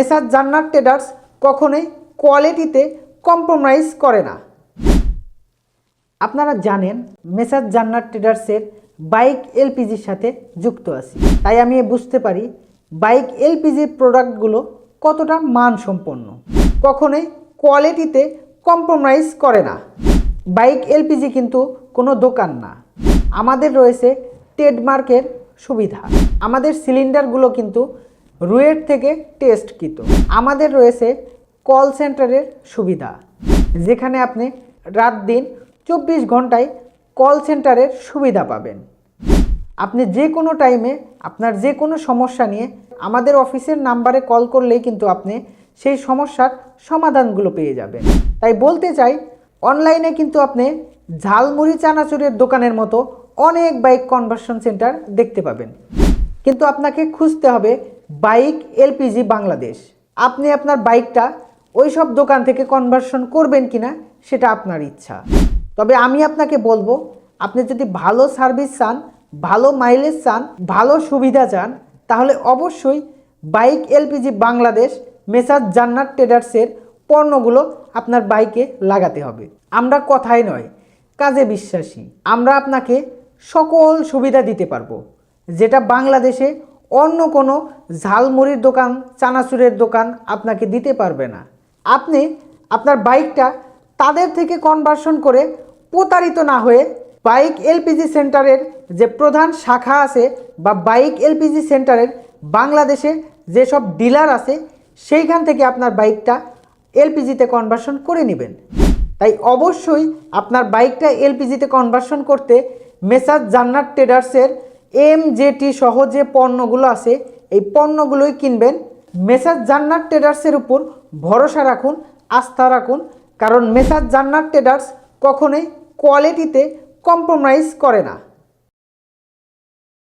মেসাজ জান্নার traders কখনোই কোয়ালিটিতে compromise করে না। আপনারা জানেন মেসাজ জান্নার ট্রেডার্সের বাইক এলপিজির সাথে যুক্ত আছি। তাই আমি বুঝতে পারি বাইক এলপিজির প্রোডাক্টগুলো কতটা মানসম্পন্ন। কখনোই কোয়ালিটিতে কম্প্রোমাইজ করে না। বাইক এলপিজি কিন্তু কোনো দোকান না। আমাদের রয়েছে ট্রেডমার্কের সুবিধা। আমাদের সিলিন্ডারগুলো কিন্তু রুয়েট থেকে টেস্টকৃত আমাদের রয়েছে কল সেন্টারের সুবিধা, যেখানে আপনি রাত দিন চব্বিশ ঘন্টায় কল সেন্টারের সুবিধা পাবেন। আপনি যে কোনো টাইমে আপনার যে কোনো সমস্যা নিয়ে আমাদের অফিসের নাম্বারে কল করলেই কিন্তু আপনি সেই সমস্যার সমাধানগুলো পেয়ে যাবেন। তাই বলতে চাই অনলাইনে কিন্তু আপনি ঝালমুড়ি চানাচুরের দোকানের মতো অনেক বাইক কনভার্সন সেন্টার দেখতে পাবেন। কিন্তু আপনাকে খুঁজতে হবে বাইক এলপিজি বাংলাদেশ। আপনি আপনার বাইকটা ওই সব দোকান থেকে কনভার্সন করবেন কিনা সেটা আপনার ইচ্ছা। তবে আমি আপনাকে বলব, আপনি যদি ভালো সার্ভিস চান, ভালো মাইলেজ চান, ভালো সুবিধা চান, তাহলে অবশ্যই বাইক এলপিজি বাংলাদেশ মেসাজ জান্নাত ট্রেডার্সের পণ্যগুলো আপনার বাইকে লাগাতে হবে। আমরা কথাই নয়, কাজে বিশ্বাসী। আমরা আপনাকে সকল সুবিধা দিতে পারব, যেটা বাংলাদেশে অন্য কোনো ঝালমুড়ির দোকান, চানাচুরের দোকান আপনাকে দিতে পারবে না। আপনি আপনার বাইকটা তাদের থেকে কনভার্সন করে প্রতারিত না হয়ে বাইক এলপিজি সেন্টারের যে প্রধান শাখা আছে বা বাইক এলপিজি সেন্টারের বাংলাদেশে যেসব ডিলার আছে, সেইখান থেকে আপনার বাইকটা এলপিজিতে কনভার্সন করে নেবেন। তাই অবশ্যই আপনার বাইকটা এলপিজিতে কনভার্সন করতে মেসাজ জান্নাত ট্রেডার্সের এম জেটি সহ যে পণ্যগুলো আছে, এই পণ্যগুলোই কিনবেন। মেসাজ জান্নার ট্রেডার্সের উপর ভরসা রাখুন, আস্থা রাখুন, কারণ মেসাজ জান্নার ট্রেডার্স কখনোই কোয়ালিটিতে কম্প্রোমাইজ করে না।